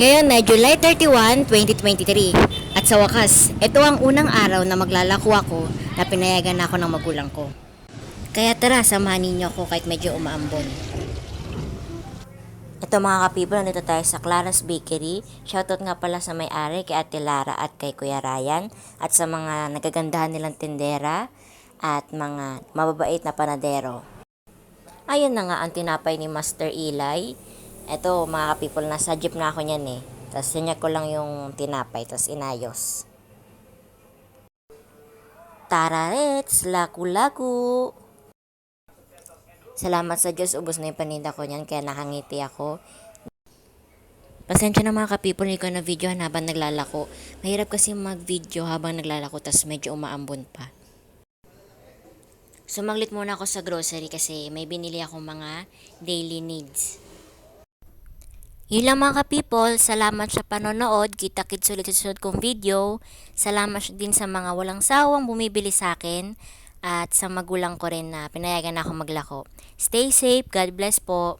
Ngayon na July 31, 2023. At sa wakas, ito ang unang araw na maglalako ako na pinayagan ako ng magulang ko. Kaya tara, samahan ninyo ako kahit medyo umaambon. Ito mga kapibo, nandito tayo sa Clara's Bakery. Shoutout nga pala sa may-ari kay Ate Lara at kay Kuya Ryan at sa mga nagagandahan nilang tindera at mga mababait na panadero. Ayun na nga ang tinapay ni Master Eli. Ito mga kapipol, nasa jeep na ako niyan eh. Tapos sinya ko lang yung tinapay, tapos inayos. Tararets, laku-laku. Salamat sa Diyos, ubos na yung paninda ko niyan, kaya nakangiti ako. Pasensya na mga kapipol, hindi ko na video habang naglalako. Mahirap kasi mag-video habang naglalako, tapos medyo umaambon pa. Sumaglit muna ako sa grocery kasi may binili akong mga daily needs. Yun lang mga ka-people, salamat sa panonood, kita-kits ulit sa susunod kong video. Salamat din sa mga walang sawang bumibili sa akin at sa magulang ko rin na pinayagan ako maglako. Stay safe, God bless po.